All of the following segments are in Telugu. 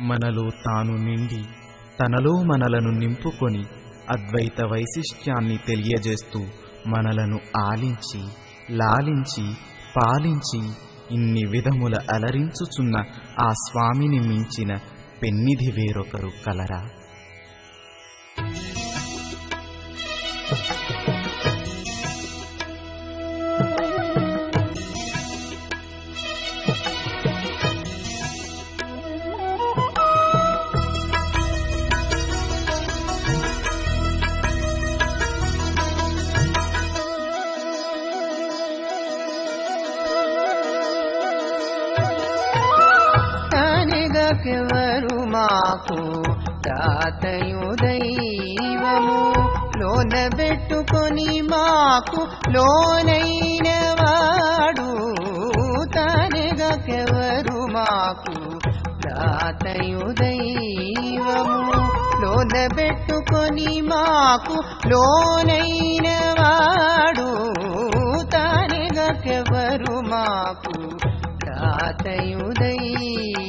మనలో తాను నిండి తనలో మనలను నింపుకొని అద్వైత వైశిష్ట్యాన్ని తెలియజేస్తూ మనలను ఆలించి లాలించి పాలించి ఇన్ని విధముల అలరించుచున్న ఆ స్వామిని మించిన పెన్నిధి వేరొకరు కలరా. తనగకెవరు మాకు దాతయు దైవము లోన పెట్టుకొని మాకు లోనైన వాడు తనగకెవరు మాకు దాతయు దైవము లోన పెట్టుకొని మాకు లోనైన వాడు తనగకెవరు మాకు దాతయు దైవము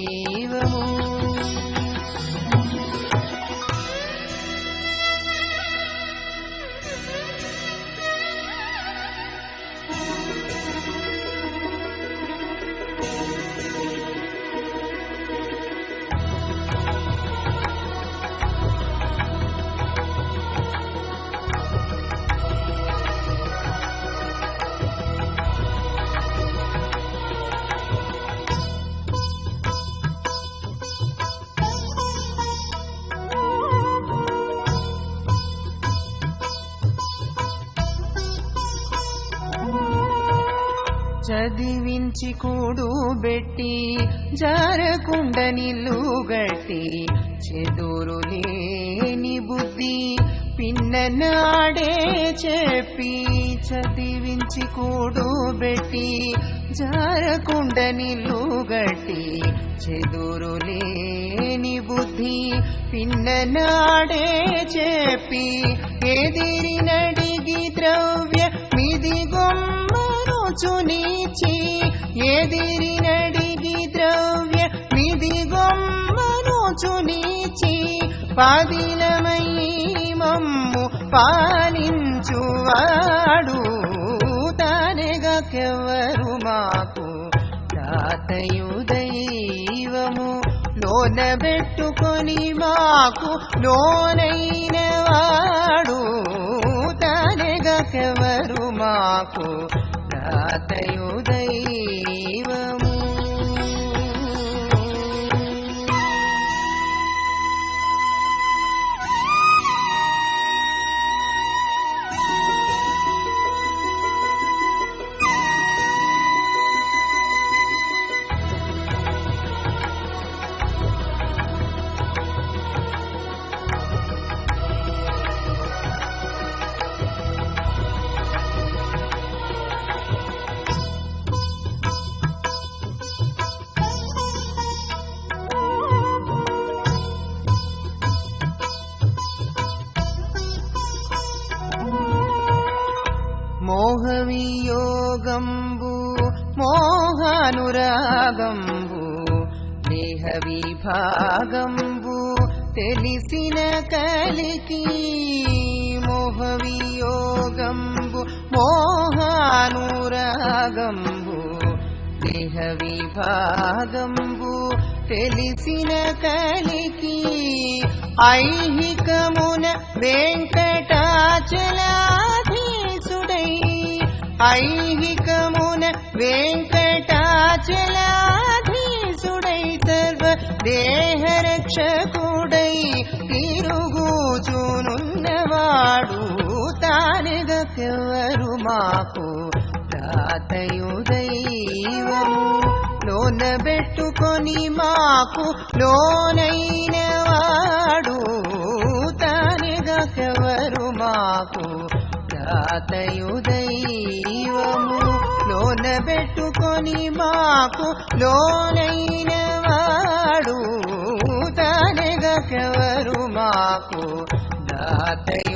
చదివించి కూడు బెట్టి జారకుండ నిల్లు గట్టి చెదురు లేని బుద్ధి పిన్ననాడే చెప్పి చదివించి కూడు బెట్టి జారకుండ నిల్లు గట్టి చెదురు లేని బుద్ధి పిన్ననాడే చెప్పి ఎదిరినడిగి ద్రవ్య మంచునిచి ఎదిరి నడిగి ద్రవ్య మిది గొమ్మనుచునిచి పాదిలమై మమ్ము పాలించువాడు తానెగకెవరు మాకు తాతయు దైవము. లోన పెట్టుకొని మాకు లోనైన వాడు తానెగకెవరు మాకు తాతయు మోహవియోగంబు మోహానురాగంబు దేహ విభాగంబు తెలిసిన కలికి మోహవియోగంబు మోహానురాగంబు దేహ విభాగంబు తెలిసిన కలికి ఐహికమున వెంకటాచలాధీసుడై ఐహికమున వెంకటాచలాధీసుడై సర్వ దేహరక్షకుడై తిరుగుచూనున్నవాడు తానెగకెవరు మాకు తాతయు దైవము లోన పెట్టుకొని మాకు లోనైన వాడు తానెగకెవరు మాకు తాతయు దైవము లోన పెట్టుకొని మాకు లోనైన వాడు. తానెగకెవరు మాకు దాతయ్య?